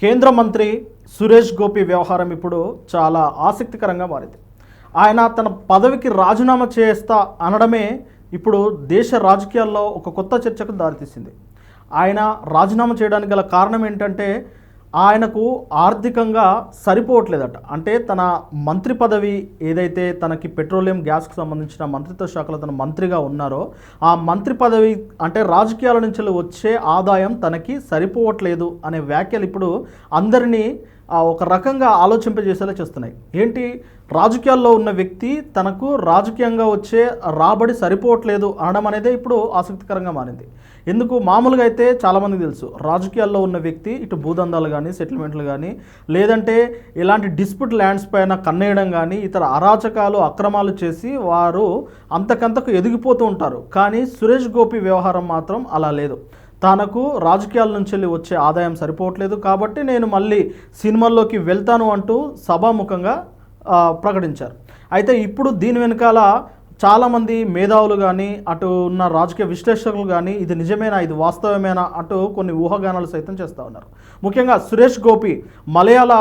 కేంద్ర మంత్రి సురేష్ గోపి వ్యవహారం ఇప్పుడు చాలా ఆసక్తికరంగా మారింది. ఆయన తన పదవికి రాజీనామా చేస్తా అనడమే ఇప్పుడు దేశ రాజకీయాల్లో ఒక కొత్త చర్చకు దారితీసింది. ఆయన రాజీనామా చేయడానికి గల కారణం ఏంటంటే ఆయనకు ఆర్థికంగా సరిపోవట్లేదట. అంటే తన మంత్రి పదవి ఏదైతే తనకి పెట్రోలియం గ్యాస్కి సంబంధించిన మంత్రిత్వ శాఖలో తన మంత్రిగా ఉన్నారో ఆ మంత్రి పదవి అంటే రాజకీయాల నుంచి వచ్చే ఆదాయం తనకి సరిపోవట్లేదు అనే వ్యాఖ్యలు ఇప్పుడు అందరినీ ఒక రకంగా ఆలోచింపజేసేలా చేస్తున్నాయి. ఏంటి? రాజకీయాల్లో ఉన్న వ్యక్తి తనకు రాజకీయంగా వచ్చే రాబడి సరిపోవట్లేదు అనడం అనేది ఇప్పుడు ఆసక్తికరంగా మారింది. ఎందుకు? మామూలుగా అయితే చాలామందికి తెలుసు. రాజకీయాల్లో ఉన్న వ్యక్తి ఇటు భూదందాలు కానీ సెటిల్మెంట్లు కానీ లేదంటే ఇలాంటి డిస్ప్యూట్ ల్యాండ్స్ పైన కన్నేయడం కానీ ఇతర అరాచకాలు అక్రమాలు చేసి వారు అంతకంతకు ఎదిగిపోతూ ఉంటారు. కానీ సురేష్ గోపి వ్యవహారం మాత్రం అలా లేదు. తనకు రాజకీయాల నుంచి వెళ్ళి వచ్చే ఆదాయం సరిపోవట్లేదు కాబట్టి నేను మళ్ళీ సినిమాల్లోకి వెళ్తాను అంటూ సభాముఖంగా ప్రకటించారు. అయితే ఇప్పుడు దీని వెనకాల చాలామంది మేధావులు కానీ అటు ఉన్న రాజకీయ విశ్లేషకులు కానీ ఇది నిజమేనా ఇది వాస్తవమేనా అటు కొన్ని ఊహాగానాలు సైతం చేస్తూ ఉన్నారు. ముఖ్యంగా సురేష్ గోపి మలయాళ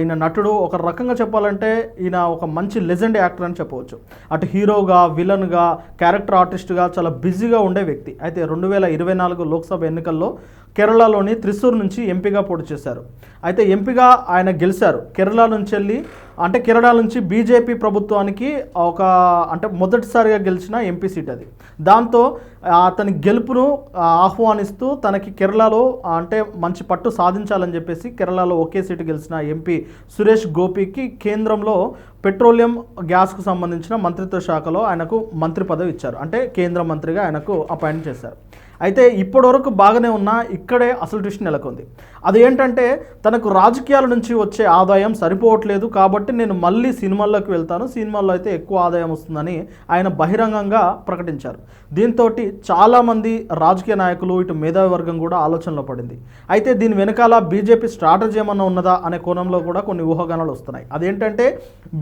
ఈయన నటుడు ఒక రకంగా చెప్పాలంటే ఈయన ఒక మంచి లెజెండ్ యాక్టర్ అని చెప్పవచ్చు. అటు హీరోగా విలన్గా క్యారెక్టర్ ఆర్టిస్ట్గా చాలా బిజీగా ఉండే వ్యక్తి. అయితే రెండు వేల ఇరవై నాలుగు లోక్సభ ఎన్నికల్లో కేరళలోని త్రిశూర్ నుంచి ఎంపీగా పోటీ చేశారు. అయితే ఎంపీగా ఆయన గెలిచారు. కేరళ నుంచి వెళ్ళి అంటే కేరళ నుంచి బీజేపీ ప్రభుత్వానికి ఒక అంటే మొదటిసారిగా గెలిచిన ఎంపీ సీట్ అది. దాంతో అతని గెలుపును ఆహ్వానిస్తూ తనకి కేరళలో అంటే మంచి పట్టు సాధించాలని చెప్పేసి కేరళలో ఒకే సీటు గెలిచిన ఎంపీ సురేష్ గోపికి కేంద్రంలో పెట్రోలియం గ్యాస్కు సంబంధించిన మంత్రిత్వ శాఖలో ఆయనకు మంత్రి పదవి ఇచ్చారు. అంటే కేంద్ర మంత్రిగా ఆయనకు అపాయింట్ చేశారు. అయితే ఇప్పటివరకు బాగానే ఉన్నా ఇక్కడే అసలు ట్విస్ట్ నెలకొంది. అది ఏంటంటే తనకు రాజకీయాల నుంచి వచ్చే ఆదాయం సరిపోవట్లేదు కాబట్టి నేను మళ్ళీ సినిమాల్లోకి వెళ్తాను. సినిమాల్లో అయితే ఎక్కువ ఆదాయం వస్తుందని ఆయన బహిరంగంగా ప్రకటించారు. దీంతో చాలామంది రాజకీయ నాయకులు ఇటు మేధావి వర్గం కూడా ఆలోచనలో పడింది. అయితే దీని వెనకాల బీజేపీ స్ట్రాటజీ ఏమన్నా ఉన్నదా అనే కోణంలో కూడా కొన్ని ఊహాగానాలు వస్తున్నాయి. అదేంటంటే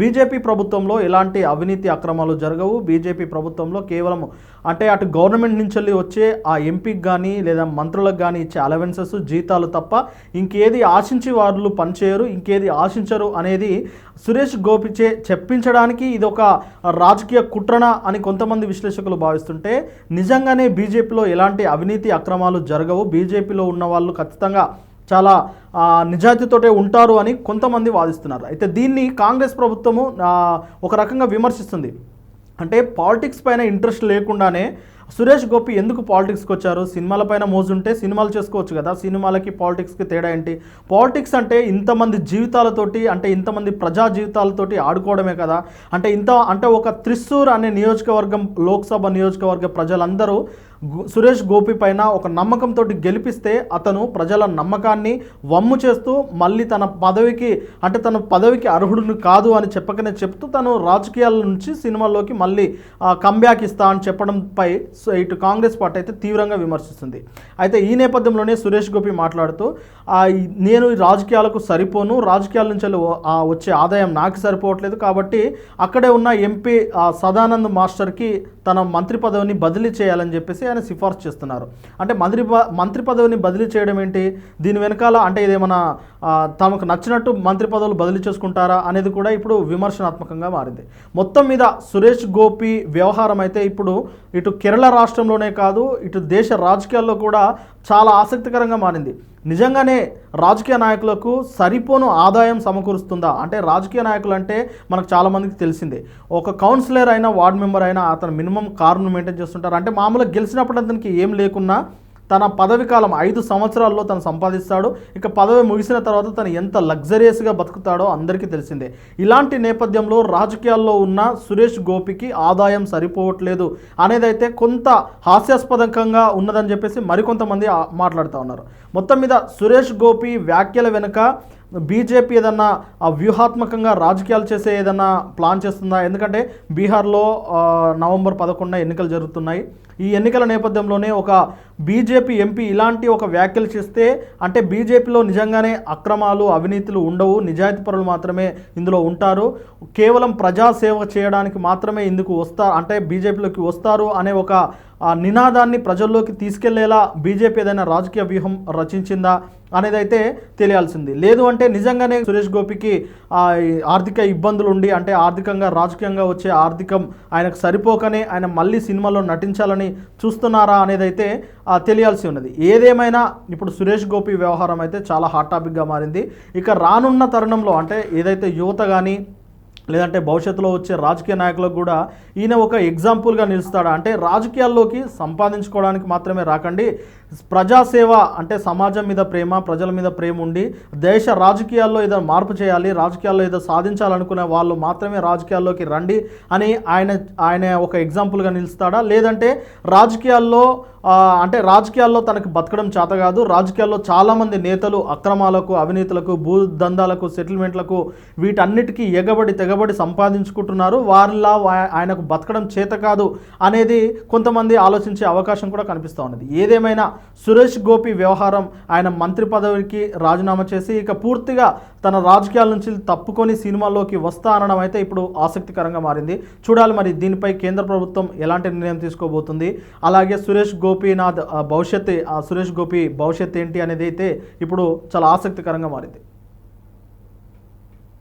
బీజేపీ ప్రభుత్వంలో ఎలాంటి అవినీతి అక్రమాలు జరగవు. బీజేపీ ప్రభుత్వంలో కేవలం అంటే అటు గవర్నమెంట్ నుంచి వెళ్ళి వచ్చే ఆ ఎంపీకి కానీ లేదా మంత్రులకు కానీ ఇచ్చే అలవెన్సెస్ జీతాలు తప్ప ఇంకేది ఆశించి వాళ్ళు పనిచేయరు ఇంకేది ఆశించరు అనేది సురేష్ గోపిచే చెప్పించడానికి ఇది ఒక రాజకీయ కుట్రణ అని కొంతమంది విశ్లేషకులు భావిస్తుంటే నిజంగానే బీజేపీలో ఎలాంటి అవినీతి అక్రమాలు జరగవు. బీజేపీలో ఉన్న వాళ్ళు ఖచ్చితంగా చాలా నిజాయితీతోటే ఉంటారు అని కొంతమంది వాదిస్తున్నారు. అయితే దీన్ని కాంగ్రెస్ ప్రభుత్వము ఒక రకంగా విమర్శిస్తుంది. అంటే పాలిటిక్స్ పైన ఇంట్రెస్ట్ లేకుండానే సురేష్ గోపి ఎందుకు పాలిటిక్స్కి వచ్చారు? సినిమాల పైన మోజుంటే సినిమాలు చేసుకోవచ్చు కదా. సినిమాలకి పాలిటిక్స్కి తేడా ఏంటి? పాలిటిక్స్ అంటే ఇంతమంది జీవితాలతోటి అంటే ఇంతమంది ప్రజా జీవితాలతోటి ఆడుకోవడమే కదా. అంటే ఇంత అంటే ఒక త్రిశూర్ అనే నియోజకవర్గం లోక్సభ నియోజకవర్గ ప్రజలందరూ సురేష్ గోపి పైన ఒక నమ్మకంతో గెలిపిస్తే అతను ప్రజల నమ్మకాన్ని వమ్ము చేస్తూ మళ్ళీ తన పదవికి అంటే తన పదవికి అర్హుడును కాదు అని చెప్పకనే చెప్తూ తను రాజకీయాల నుంచి సినిమాల్లోకి మళ్ళీ కంబ్యాక్ ఇస్తా అని చెప్పడంపై సో ఇటు కాంగ్రెస్ పార్టీ అయితే తీవ్రంగా విమర్శిస్తుంది. అయితే ఈ నేపథ్యంలోనే సురేష్ గోపి మాట్లాడుతూ నేను ఈ రాజకీయాలకు సరిపోను రాజకీయాల నుంచి వెళ్ళి వచ్చే ఆదాయం నాకు సరిపోవట్లేదు కాబట్టి అక్కడే ఉన్న ఎంపీ సదానంద్ మాస్టర్కి తన మంత్రి పదవిని బదిలీ చేయాలని చెప్పేసి ఆయన సిఫార్సు చేస్తున్నారు. అంటే మంత్రి ప- మంత్రి పదవిని బదిలీ చేయడం ఏంటి? దీని వెనకాల అంటే ఇదేమన్నా తమకు నచ్చినట్టు మంత్రి పదవులు బదిలీ చేసుకుంటారా అనేది కూడా ఇప్పుడు విమర్శనాత్మకంగా మారింది. మొత్తం మీద సురేష్ గోపి వ్యవహారం అయితే ఇప్పుడు ఇటు కేరళ రాష్ట్రంలోనే కాదు ఇటు దేశ రాజకీయాల్లో కూడా చాలా ఆసక్తికరంగా మారింది. నిజంగానే రాజకీయ నాయకులకు సరిపోను ఆదాయం సమకూరుస్తుందా? అంటే రాజకీయ నాయకులు అంటే మనకు చాలామందికి తెలిసిందే. ఒక కౌన్సిలర్ అయినా వార్డ్ మెంబర్ అయినా అతను మినిమం కారును మెయింటైన్ చేస్తుంటారు. అంటే మామూలుగా గెలిచినప్పుడు అతనికి ఏం లేకున్నా తన పదవి కాలం ఐదు సంవత్సరాల్లో తను సంపాదిస్తాడు. ఇక పదవి ముగిసిన తర్వాత తను ఎంత లగ్జరియస్గా బతుకుతాడో అందరికీ తెలిసిందే. ఇలాంటి నేపథ్యంలో రాజకీయాల్లో ఉన్న సురేష్ గోపికి ఆదాయం సరిపోవట్లేదు అనేదైతే కొంత హాస్యాస్పదంగా ఉన్నదని చెప్పేసి మరికొంతమంది మాట్లాడుతూ ఉన్నారు. మొత్తం మీద సురేష్ గోపి వ్యాఖ్యల వెనుక బీజేపీ ఏదన్నా వ్యూహాత్మకంగా రాజకీయాలు చేసే ఏదన్నా ప్లాన్ చేస్తుందా? ఎందుకంటే బీహార్లో నవంబర్ పదకొండున ఎన్నికలు జరుగుతున్నాయి. ఈ ఎన్నికల నేపథ్యంలోనే ఒక బీజేపీ ఎంపీ ఇలాంటి ఒక వ్యాఖ్యలు చేస్తే అంటే బీజేపీలో నిజంగానే అక్రమాలు అవినీతులు ఉండవు. నిజాయితీపరులు మాత్రమే ఇందులో ఉంటారు. కేవలం ప్రజాసేవ చేయడానికి మాత్రమే ఇందుకు వస్తా అంటే బీజేపీలోకి వస్తారు అనే ఒక నినాదాన్ని ప్రజల్లోకి తీసుకెళ్ళేలా బీజేపీ ఏదైనా రాజకీయ వ్యూహం రచించిందా అనేది అయితే తెలియాల్సింది. లేదు అంటే నిజంగానే సురేష్ గోపికి ఆ, ఆర్థిక ఇబ్బందులు ఉండి అంటే ఆర్థికంగా రాజకీయంగా వచ్చే ఆర్థికం ఆయనకు సరిపోకనే ఆయన మళ్ళీ సినిమాలో నటించాలని చూస్తున్నారా అనేది అయితే తెలియాల్సి ఉన్నది. ఏదేమైనా ఇప్పుడు సురేష్ గోపి వ్యవహారం అయితే చాలా హాట్ టాపిక్గా మారింది. ఇక రానున్న తరుణంలో అంటే ఏదైతే యువత కానీ లేదంటే భవిష్యత్తులో వచ్చే రాజకీయ నాయకులకు కూడా ఈయన ఒక ఎగ్జాంపుల్గా నిలుస్తాడా? అంటే రాజకీయాల్లోకి సంపాదించుకోవడానికి మాత్రమే రాకండి. ప్రజాసేవ అంటే సమాజం మీద ప్రేమ ప్రజల మీద ప్రేమ ఉండి దేశ రాజకీయాల్లో ఏదో మార్పు చేయాలి రాజకీయాల్లో ఏదో సాధించాలనుకునే వాళ్ళు మాత్రమే రాజకీయాల్లోకి రండి అని ఆయన ఆయన ఒక ఎగ్జాంపుల్గా నిలుస్తాడా? లేదంటే రాజకీయాల్లో అంటే రాజకీయాల్లో తనకు బతకడం చేత కాదు రాజకీయాల్లో చాలామంది నేతలు అక్రమాలకు అవినీతులకు భూ దందాలకు సెటిల్మెంట్లకు వీటన్నిటికీ ఎగబడి తెగబడి సంపాదించుకుంటున్నారు. వారిలా ఆయనకు బతకడం చేత కాదు అనేది కొంతమంది ఆలోచించే అవకాశం కూడా కనిపిస్తూ ఉన్నది. ఏదేమైనా సురేష్ గోపి వ్యవహారం ఆయన మంత్రి పదవికి రాజీనామా చేసి ఇక పూర్తిగా తన రాజకీయాల నుంచి తప్పుకొని సినిమాల్లోకి వస్తా అనడం అయితే ఇప్పుడు ఆసక్తికరంగా మారింది. చూడాలి మరి దీనిపై కేంద్ర ప్రభుత్వం ఎలాంటి నిర్ణయం తీసుకోబోతుంది? అలాగే సురేష్ గోపీనాథ్ భవిష్యత్ సురేష్ గోపి భవిష్యత్ ఏంటి అనేది అయితే ఇప్పుడు చాలా ఆసక్తికరంగా మారింది.